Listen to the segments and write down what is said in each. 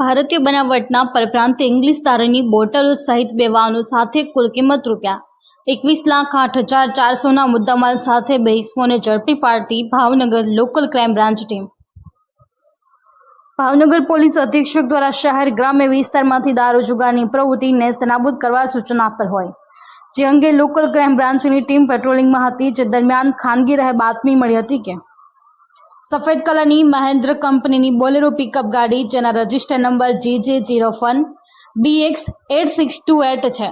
ભારતીય બનાવટના પરપ્રાંત ઇંગ્લિશ દારૂની બોટલો સહિત બે વાહનો સાથે કુલ કિંમત રૂપિયા એકવીસ લાખ આઠ હજાર ચારસોના મુદ્દામાલ સાથે બે ઇસમોને ઝડપી પાડતી Bhavnagar local crime branch team. Bhavnagar police અધિક્ષક દ્વારા શહેર ગ્રામ્ય વિસ્તારમાંથી દારૂ જુગારની પ્રવૃત્તિ નેસ્તનાબૂદ કરવા સૂચના આપેલ હોય. જે અંગે લોકલ ક્રાઇમ બ્રાન્ચની ટીમ પેટ્રોલિંગમાં હતી. જે દરમિયાન ખાનગી રહે બાતમી મળી હતી કે સફેદ કલરની મહેન્દ્ર કંપનીની બોલેરો પિકઅપ ગાડી, જેના register number G J zero one B X eight six two eight છે.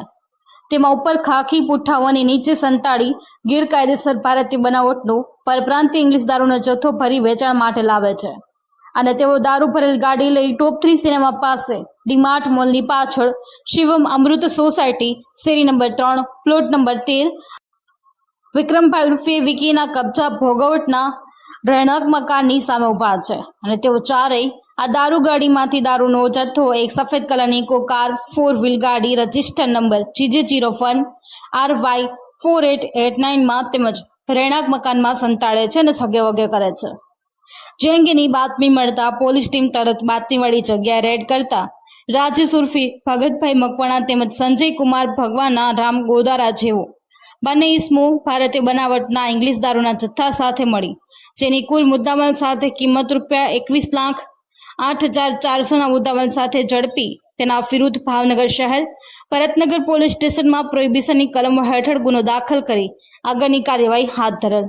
તેમાં ઉપર ખાખી પુઠ્ઠાઓ નીચે સંતાડી, ગેરકાયદેસર ભારતીય બનાવટનું પરપ્રાંતીય ઇંગ્લિશ દારૂનો જથ્થો ભરી વેચાણ માટે લાવે છે. અને તેઓ દારૂ ભરેલ ગાડી લઈ ટોપ થ્રી સિનેમા પાસે, ડીમાર્ટ મોલની પાછળ, શિવમ અમૃત સોસાયટી, શેરી નંબર ત્રણ, પ્લોટ નંબર તેર, વિક્રમભાઈ ઉર્ફે વિકીના કબજા ભોગવટના રહેણાંક મકાનની સામે ઊભા છે અને તેઓ ચારેય આ દારૂ ગાડીમાંથી દારૂનો જથ્થો, એક સફેદ કલરની ઇકો કાર ફોર વ્હીલ ગાડી, register number GJ zero one, R Y four eight eight નાઇનમાં તેમજ રહેણાંક મકાનમાં સંતાડે છે અને સગે વગે કરે છે. જે અંગેની બાતમી મળતા પોલીસ ટીમ તરત બાતમીવાળી જગ્યાએ રેડ કરતા રાજેશ ઉર્ફી ભગતભાઈ મકવાણા તેમજ સંજય કુમાર ભગવાના રામ ગોદારા જેવો. બંને ઇસમો ભારતીય બનાવટના ઇંગ્લિશ દારૂના જથ્થા સાથે મળી જેની કુલ મુદ્દામાલ સાથે કિંમત રૂપિયા એકવીસ લાખ આઠ હજાર ચારસોના મુદ્દામાલ સાથે ઝડપી તેના વિરુદ્ધ ભાવનગર શહેર ભરતનગર પોલીસ સ્ટેશનમાં પ્રોહિબિશનની કલમો હેઠળ ગુનો દાખલ કરી આગળની કાર્યવાહી હાથ ધરેલ.